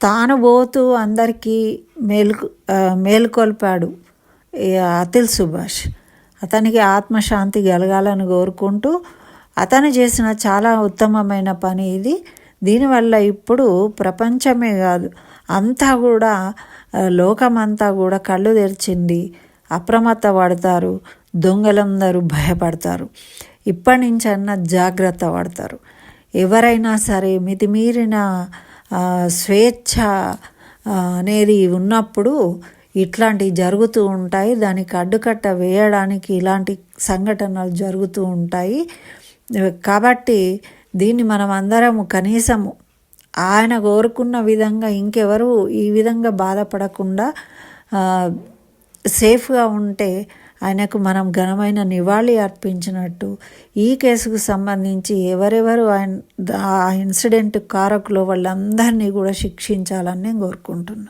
తాను పోతూ అందరికీ మేలుకు మేలుకొల్పాడు అతిల్ సుభాష్. అతనికి ఆత్మశాంతి కలగాలని కోరుకుంటూ అతను చేసిన చాలా ఉత్తమమైన పని ఇది. దీనివల్ల ఇప్పుడు ప్రపంచమే కాదు అంతా కూడా లోకమంతా కూడా కళ్ళు తెరిచింది అప్రమత్త పడతారు దొంగలందరూ భయపడతారు ఇప్పటి నుంచన్నా జాగ్రత్త పడతారు. ఎవరైనా సరే మితిమీరిన స్వేచ్ఛ అనేది ఉన్నప్పుడు ఇట్లాంటివి జరుగుతూ ఉంటాయి. దానికి అడ్డుకట్ట వేయడానికి ఇలాంటి సంఘటనలు జరుగుతూ ఉంటాయి. కాబట్టి దీన్ని మనం అందరం కనీసము ఆయన కోరుకున్న విధంగా ఇంకెవరు ఈ విధంగా బాధపడకుండా సేఫ్గా ఉంటే ఆయనకు మనం ఘనమైన నివాళి అర్పించినట్టు ఈ కేసుకు సంబంధించి ఎవరెవరు ఆయన ఆ ఇన్సిడెంట్ కారకులు వాళ్ళందరినీ కూడా శిక్షించాలని నేను కోరుకుంటున్నాను